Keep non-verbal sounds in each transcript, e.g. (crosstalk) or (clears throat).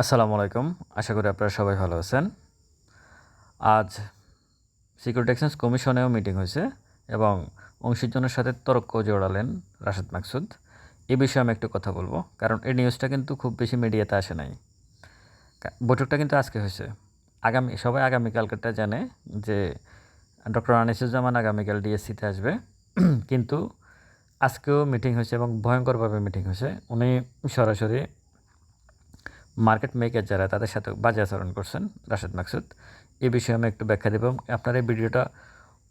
আসসালামু আলাইকুম। আশা করি আপনারা সবাই ভালো আছেন। আজ সিকিউরিটি এক্সচেঞ্জ কমিশনেও মিটিং হয়েছে এবং অংশীজনের সাথে তর্ক জোড়ালেন রাশেদ মাকসুদ। এ বিষয়ে আমি একটু কথা বলব, কারণ এই নিউজটা কিন্তু খুব বেশি মিডিয়াতে আসে নাই। বৈঠকটা কিন্তু আজকে হয়েছে। আগামী, সবাই আগামীকালকেটা জানে যে ডক্টর আনিসুজ্জামান আগামীকাল ডিএসসিতে আসবে। কিন্তু আজকেও মিটিং হয়েছে এবং ভয়ঙ্করভাবে মিটিং হয়েছে। উনি সরাসরি মার্কেট মেকার যারা, তাদের সাথে বাজে আচরণ করছেন রাশেদ মাকসুদ। এ বিষয়ে আমি একটু ব্যাখ্যা দেব। আপনার এই ভিডিওটা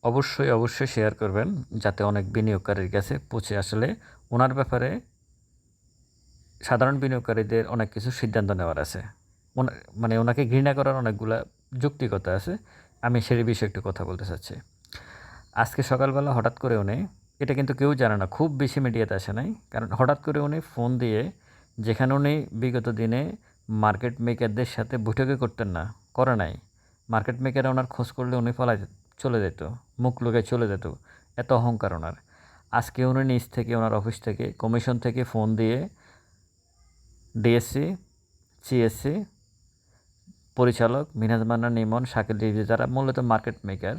অবশ্যই অবশ্যই শেয়ার করবেন যাতে অনেক বিনিয়োগকারীর কাছে পৌঁছে আসলে ওনার ব্যাপারে সাধারণ বিনিয়োগকারীদের অনেক কিছু সিদ্ধান্ত নেওয়ার আছে। মানে ওনাকে ঘৃণা করার অনেকগুলা যুক্তিকতা আছে। আমি সেই বিষয়ে একটু কথা বলতে চাচ্ছি। আজকে সকালবেলা হঠাৎ করে উনি, এটা কিন্তু কেউ জানে না, খুব বেশি মিডিয়াতে আসে নাই, কারণ হঠাৎ করে উনি ফোন দিয়ে, যেখানে উনি বিগত দিনে মার্কেট মেকারদের সাথে বৈঠকে করতেন না, করে নাই। মার্কেট মেকারে ওনার খোঁজ করলে উনি ফলাই চলে যেত, মুখ লুকে চলে যেত, এত অহংকার ওনার। আজকে উনি নিজ থেকে, ওনার অফিস থেকে, কমিশন থেকে ফোন দিয়ে ডিএসসি, সিএসসি, পরিচালক মিনাজ মান্না, নিমন, শাকিল রিভি যারা মূলত market maker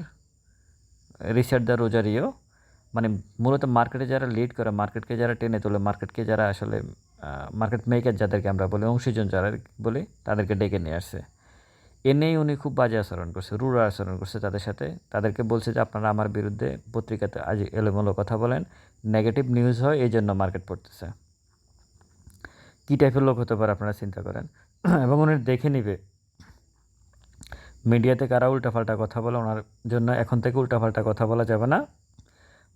Richard de Rozario মানে মূলত মার্কেটে যারা লিড করে, মার্কেটকে যারা টেনে তোলে, মার্কেটকে যারা আসলে মার্কেট মেকার যাদেরকে আমরা বলি, অংশীজন যারা বলি, তাদেরকে ডেকে নিয়ে আসছে। এনেই উনি খুব বাজে আচরণ করছে, রুড় আচরণ করছে তাদের সাথে। তাদেরকে বলছে যে, আপনারা আমার বিরুদ্ধে পত্রিকাতে আজ এলোমেলো কথা বলেন নেগেটিভ নিউজ হয় এই জন্য মার্কেট পড়তেছে। কী টাইপের লোক হতে পারে আপনারা চিন্তা করেন? (clears throat) এবং উনি দেখে নিবে মিডিয়াতে কারা উল্টাপাল্টা কথা বলে, ওনার জন্য এখন থেকে উল্টাপাল্টা কথা বলা যাবে না।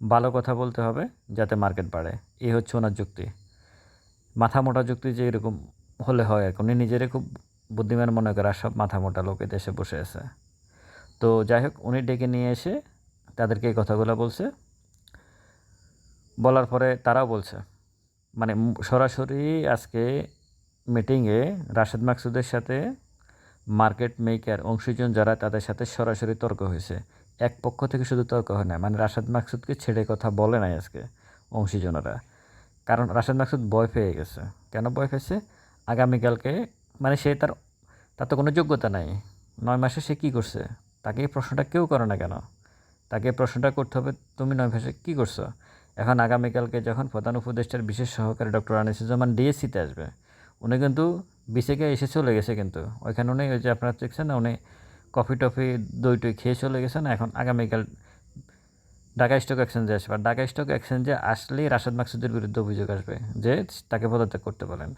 ভালো কথা বলতে হবে, যাতে মার্কেট বাড়ে। এই হচ্ছে ওনার যুক্তি। মাথা মোটা যুক্তি যে এরকম হলে হয় আর উনি নিজেরে খুব বুদ্ধিমান মনে করে আর সব মাথা মোটা লোক দেশে বসে আছে। তো যাই হোক, উনি ডেকে নিয়ে এসে তাদেরকে এই কথাগুলো বলছে। বলার পরে তারাও বলছে মানে সরাসরি আজকে মিটিংয়ে রাশেদ মাকসুদের সাথে মার্কেট মেকার অংশীজন যারা তাদের সাথে সরাসরি তর্ক হয়েছে। এক পক্ষ থেকে শুধু তর্ক হয় না মানে রাশেদ মাকসুদকে ছেড়ে কথা বলে নাই আজকে অংশীজনেরা। কারণ রাশেদ মাকসুদ বয় পেয়ে গেছে। কেন বয় পেয়েছে? আগামীকালকে মানে সে তার তার তো কোনো যোগ্যতা নাই। নয় মাসে সে কী করছে? তাকে এই প্রশ্নটা কেউ করে না কেন? তাকে প্রশ্নটা করতে হবে, তুমি নয় মাসে কী করছ? এখন আগামীকালকে যখন প্রধান উপদেষ্টার বিশেষ সহকারী ডক্টর আনিসুজ্জামান ডিএসসিতে আসবে, উনি কিন্তু বিসেকে এসে চলে গেছে কিন্তু। ওইখানে উনি ওই যে আপনারা দেখছেন না, উনি কফি টফি দই টই খেয়ে চলে গেছেন। এখন আগামীকাল ঢাকা স্টক এক্সচেঞ্জে আসবে। আর ঢাকা স্টক এক্সচেঞ্জে আসলেই রাশেদ মাকসুদের বিরুদ্ধে অভিযোগ আসবে যে তাকে পদত্যাগ করতে বলেন।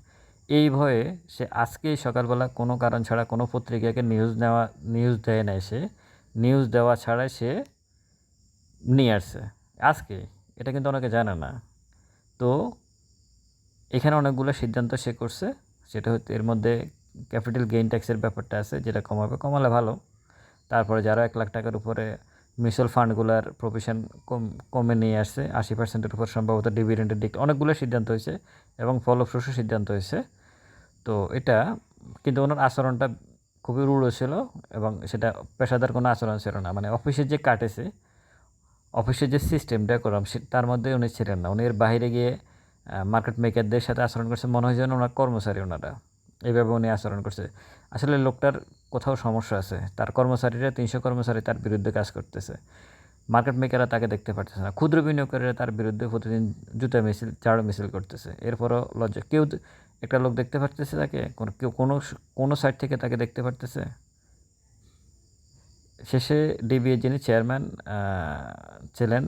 এই ভয়ে সে আজকেই সকালবেলা কোনো কারণ ছাড়া, কোনো পত্রিকাকে নিউজ নেওয়া নিউজ দেয় না সে। নিউজ দেওয়া ছাড়াই সে নিয়ে আসছে। আজকে? এটা কিন্তু অনেকে জানে না। তো এখানে অনেকগুলো সিদ্ধান্ত সে করছে। সেটা হচ্ছে এর মধ্যে ক্যাপিটাল গেইন ট্যাক্সের ব্যাপারটা আছে, যেটা কমাবে, কমালে ভালো। তারপরে যারা এক লাখ টাকার উপরে মিউচুয়াল ফান্ডগুলোর প্রভিশন কম, কমে নিয়ে আসছে। আশি পার্সেন্টের উপর সম্ভবত ডিভিডেন্টের দিক, অনেকগুলো সিদ্ধান্ত হয়েছে এবং ফলপ্রসূ সিদ্ধান্ত হয়েছে। তো এটা কিন্তু ওনার আচরণটা খুবই রূঢ় ছিল এবং সেটা পেশাদার কোনো আচরণ ছিল না। মানে অফিসে যে কাটেছে অফিসের যে সিস্টেমটা করলাম তার মধ্যে উনি ছিলেন না। উনি এর বাইরে গিয়ে মার্কেট মেকারদের সাথে আচরণ করছে। মনে হয় যেন ওনার কর্মচারী ওনারা। এইভাবে উনি আচরণ করছে। আসলে লোকটার কোথাও সমস্যা আছে, তার কর্মচারীরা তিনশো কর্মচারী তার বিরুদ্ধে কাজ করতেছে। মার্কেট মেকাররা তাকে দেখতে পারতেছে না। ক্ষুদ্র বিনিয়োগকারীরা তার বিরুদ্ধে প্রতিদিন জুতা মিছিল চাড় মিছিল করতেছে। এরপরও লজ্জা, কেউ একটা লোক দেখতে পারতেছে তাকে? কোনো, কেউ কোনো কোনো সাইড থেকে তাকে দেখতে পারতেছে? শেষে ডিবিএ যিনি চেয়ারম্যান ছিলেন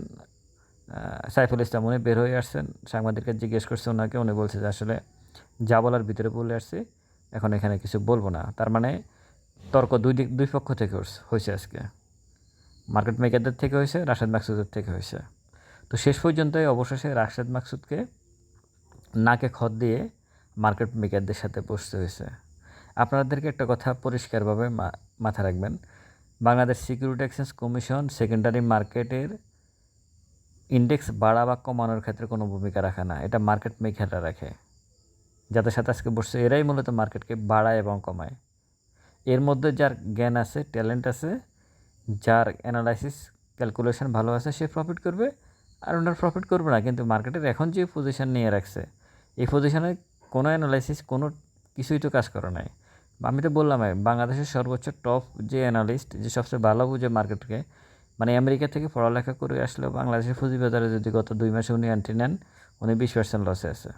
সাইফুল ইসলাম, উনি বের হয়ে আসছেন। সাংবাদিককে জিজ্ঞেস করছে ওনাকে, উনি বলছে যে আসলে যা বলার ভিতরে বলে আসছি, এখন এখানে কিছু বলব না। তার মানে তর্ক দুই দিক দুই পক্ষ থেকে হয়েছে আজকে। মার্কেট মেকারদের থেকে হয়েছে রাশেদ মাকসুদের থেকে হয়েছে তো শেষ পর্যন্ত অবশেষে রাশেদ মাকসুদকে নাকে খত দিয়ে মার্কেট মেকারদের সাথে বসতে হয়েছে আপনাদেরকে একটা কথা পরিষ্কারভাবে মা- মাথায় রাখবেন। Bangladesh security exchange commission secondary মার্কেটের ইন্ডেক্স বাড়া বা কমানোর ক্ষেত্রে কোনো ভূমিকা রাখে না। এটা মার্কেট মেকাররা রাখে। যাদের সাথে আজকে বসছে, এরাই মূলত মার্কেটকে বাড়ায় এবং কমায়। এর মধ্যে যার জ্ঞান আছে, ট্যালেন্ট আছে, যার অ্যানালাইসিস ক্যালকুলেশন ভালো আছে, সে প্রফিট করবে। আর ওনার প্রফিট করবে না, কিন্তু মার্কেটের এখন যে পজিশান নিয়ে রাখছে, এই পজিশানে কোনো অ্যানালাইসিস কোনো কিছুই তো কাজ করে নাই। আমি তো বললাম বাংলাদেশের সর্বোচ্চ টপ যে অ্যানালিস্ট যে সবচেয়ে ভালো বুঝে মার্কেটকে মানে আমেরিকা থেকে পড়ালেখা করে আসলে বাংলাদেশের পুঁজিবাজারে যদি গত দুই মাসে উনি এন্ট্রি নেন, উনি বিশ পার্সেন্ট লসে আছে।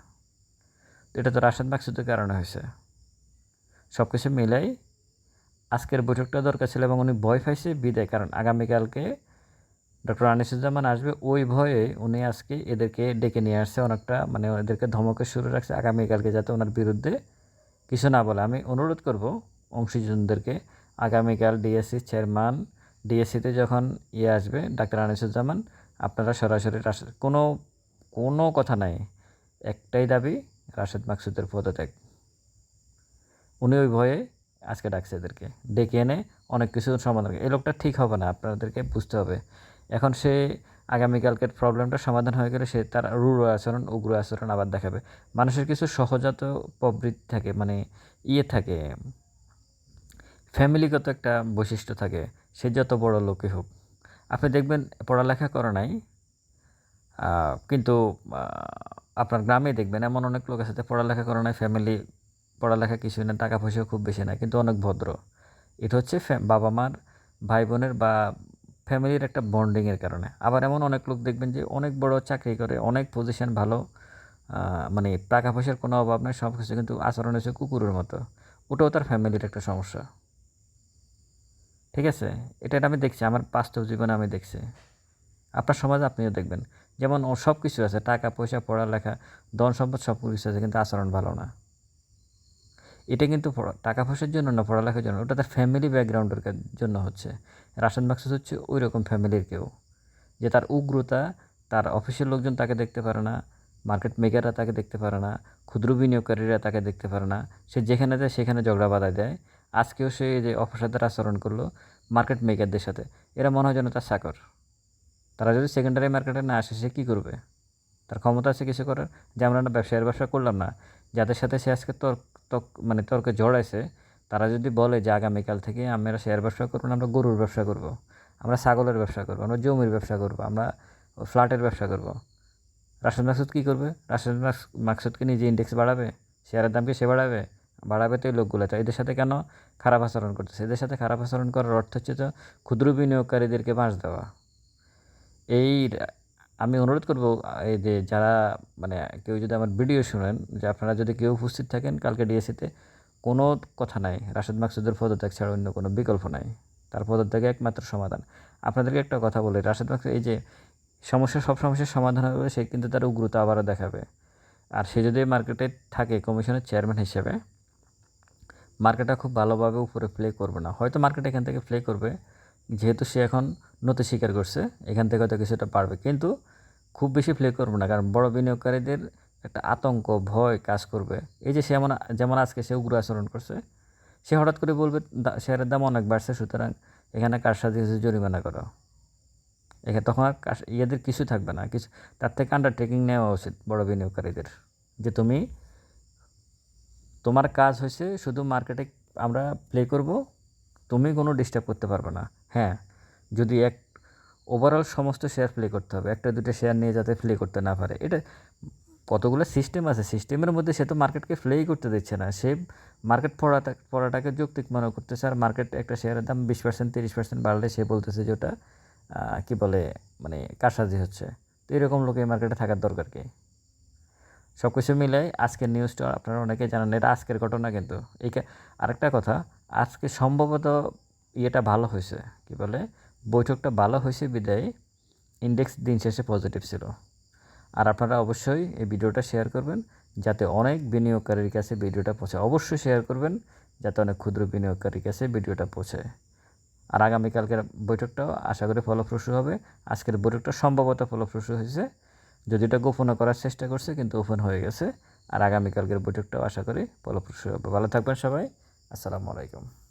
এটা তো রাশাদ মাকসুদের কারণে হয়েছে। সব কিছু মিলাই আজকের বৈঠকটা দরকার ছিল এবং উনি ভয় পাইছে, বিদায়। কারণ আগামীকালকে ডক্টর আনিসুজ্জামান আসবে, ওই ভয়ে উনি আজকে এদেরকে ডেকে নিয়ে আসছে, অনেকটা মানে এদেরকে ধমকে শুরু রাখছে আগামীকালকে যাতে ওনার বিরুদ্ধে কিছু না বলে। আমি অনুরোধ করব অংশীজনদেরকে, আগামীকাল ডিএসসি চেয়ারম্যান, ডিএসসিতে যখন ইয়ে আসবে ডাক্তার আনিসুজ্জামান, আপনারা সরাসরি রাশেদ, কোনো কোনো কথা নাই, একটাই দাবি, রাশেদ মাকসুদের পদত্যাগ। উনি ওই ভয়ে আজকে ডাকছে এদেরকে। ডেকে এনে অনেক কিছু সমাধান এই লোকটা ঠিক হবে না, আপনাদেরকে বুঝতে হবে। এখন সে আগামীকালকের প্রবলেমটা সমাধান হয়ে গেলে সে তার রূঢ় আচরণ, উগ্র আচরণ আবার দেখাবে। মানুষের কিছু সহজাত প্রবৃত্তি থাকে মানে ইয়ে থাকে। ফ্যামিলিগত একটা বৈশিষ্ট্য থাকে, সে যত বড় লোকই হোক। আপনি দেখবেন পড়ালেখা করে নাই কিন্তু আপনার গ্রামে দেখবেন এমন অনেক লোক আছে পড়ালেখা করে নাই, ফ্যামিলি পড়ালেখা কিছুই না, টাকা পয়সাও খুব বেশি না, কিন্তু অনেক ভদ্র। এটা হচ্ছে বাবা মার ভাই বোনের বা ফ্যামিলির একটা বন্ডিংয়ের কারণে। আবার এমন অনেক লোক দেখবেন যে অনেক বড় চাকরি করে, অনেক পজিশন ভালো মানে টাকা পয়সার কোনো অভাব নেই সব কিছু কিন্তু আচরণ হচ্ছে কুকুরের মতো। ওটাও তার ফ্যামিলির একটা সমস্যা। ঠিক আছে? এটা আমি দেখছি, আমার বাস্তব জীবনে আমি দেখছি। আপনার সমাজে আপনিও দেখবেন। যেমন সব কিছু আছে, টাকা পয়সা, পড়ালেখা ধন সম্পদ সব কিছু আছে, কিন্তু আচরণ ভালো না। এটা কিন্তু টাকা পয়সার জন্য না, পড়ালেখার জন্য ওটা তার ফ্যামিলি ব্যাকগ্রাউন্ডের জন্য হচ্ছে। রাশন মাকসুদ হচ্ছে ওই রকম ফ্যামিলির কেউ। যে তার উগ্রতা, তার অফিসের লোকজন তাকে দেখতে পারে না মার্কেট মেকাররা তাকে দেখতে পারে না, ক্ষুদ্র বিনিয়োগকারীরা তাকে দেখতে পারে না, সে যেখানে যায় সেখানে ঝগড়া বাধা দেয়। আজকেও সে যে অফিসারদের আচরণ করল মার্কেট মেকারদের সাথে, এরা মনে হয় যেন তার চাকর তারা যদি সেকেন্ডারি মার্কেটে না আসে, সে কী করবে? তার ক্ষমতা আছে কিছু করার? যে আমরা ব্যবসায়ের ব্যবসা করলাম না, যাদের সাথে সে আজকে তর্ক তক মানে তর্কে জড়াইছে, তারা যদি বলে যে আগামীকাল থেকে আমরা শেয়ার ব্যবসা করব না, আমরা গরুর ব্যবসা করব। আমরা ছাগলের ব্যবসা করব, আমরা জমির ব্যবসা করব, আমরা ফ্ল্যাটের ব্যবসা করব। রাশেদ মাকসুদ কী করবে রাশেদ মাকসুদকে নিজে ইন্ডেক্স বাড়াবে শেয়ারের দামকে সে বাড়াবে বাড়াবে তো এই লোকগুলো তো এদের সাথে কেন খারাপ আচরণ করতেছে এদের সাথে খারাপ আচরণ করার অর্থ হচ্ছে তো ক্ষুদ্র বিনিয়োগকারীদেরকে বাঁশ দেওয়া এই আমি অনুরোধ করব এই যে যারা মানে কেউ যদি আমার ভিডিও শুনেন, যে আপনারা যদি কেউ উপস্থিত থাকেন কালকে ডিএসিতে কোনো কথা নাই, রাশেদ মাকসুদের পদত্যাগ ছাড়া অন্য কোনো বিকল্প নাই। তার পদত্যাগে একমাত্র সমাধান। আপনাদেরকে একটা কথা বলি, রাশেদ মাকসুদ এই যে সমস্যা সব সমস্যার সমাধান হবে, সে কিন্তু তার উগ্রতা আবারও দেখাবে। আর সে যদি মার্কেটে থাকে কমিশনের চেয়ারম্যান হিসেবে, মার্কেটটা খুব ভালোভাবে উপরে প্লে করবে না। হয়তো মার্কেট এখান থেকে প্লে করবে, যেহেতু সে এখন নতি স্বীকার করছে, এখান থেকে হয়তো কিছুটা পারবে। কিন্তু খুব বেশি প্লে করবে না, কারণ বড় বিনিয়োগকারীদের একটা আতঙ্ক, ভয় কাজ করবে। এই যে সে এমন যেমন আজকে সে উগ্র আচরণ করছে, সে হঠাৎ করে বলবে শেয়ারের দাম অনেক বাড়ছে, সুতরাং এখানে কার সাথে জরিমানা করো। এখানে তখন আর ইয়েদের কিছু থাকবে না, কিছু, তার থেকে আন্ডারটেকিং নেওয়া উচিত বড় বিনিয়োগকারীদের, যে তুমি, তোমার কাজ হয়েছে শুধু মার্কেটে আমরা প্লে করব, তুমি কোনো ডিস্টার্ব করতে পারবে না। হ্যাঁ যদি এক ওভারঅল সমস্ত শেয়ার প্লে করতে হবে, একটা দুটো শেয়ার নিয়ে যাতে প্লে করতে না পারে। এটা কতগুলো সিস্টেম আছে? সিস্টেমের মধ্যে সে তো মার্কেটকে প্লেই করতে দিচ্ছে না। সে মার্কেট পড়াটা, পড়াটাকে যৌক্তিক মনে করতেছে আর মার্কেট একটা শেয়ারের দাম বিশ পার্সেন্ট তিরিশ পার্সেন্ট বাড়লে সে বলতেছে যে ওটা কী বলে মানে কারসাজি হচ্ছে। তো এরকম লোকে মার্কেটে থাকার দরকার কি? সব কিছু মিলে আজকের নিউজটা আপনারা অনেকে জানেন এটা আজকের ঘটনা কিন্তু। এই আরেকটা কথা, আজকে সম্ভবত ইয়েটা ভালো হয়েছে, কি বলে বৈঠকটা ভালো হয়েছে, বিদায়। ইন্ডেক্স দিন শেষে পজিটিভ ছিল। আর আপনারা অবশ্যই এই ভিডিওটা শেয়ার করবেন, যাতে অনেক বিনিয়োগকারীর কাছে ভিডিওটা পৌঁছে। অবশ্যই শেয়ার করবেন, যাতে অনেক ক্ষুদ্র বিনিয়োগকারীর কাছে ভিডিওটা পৌঁছে। আর আগামীকালকের বৈঠকটাও আশা করি ফলপ্রসূ হবে। আজকের বৈঠকটা সম্ভবত ফলপ্রসূ হয়েছে। যদি এটা গোপনও করার চেষ্টা করছে, কিন্তু ওপেন হয়ে গেছে। আর আগামীকালকের বৈঠকটাও আশা করি ফলপ্রসূ হবে। ভালো থাকবেন সবাই। আসসালামু আলাইকুম।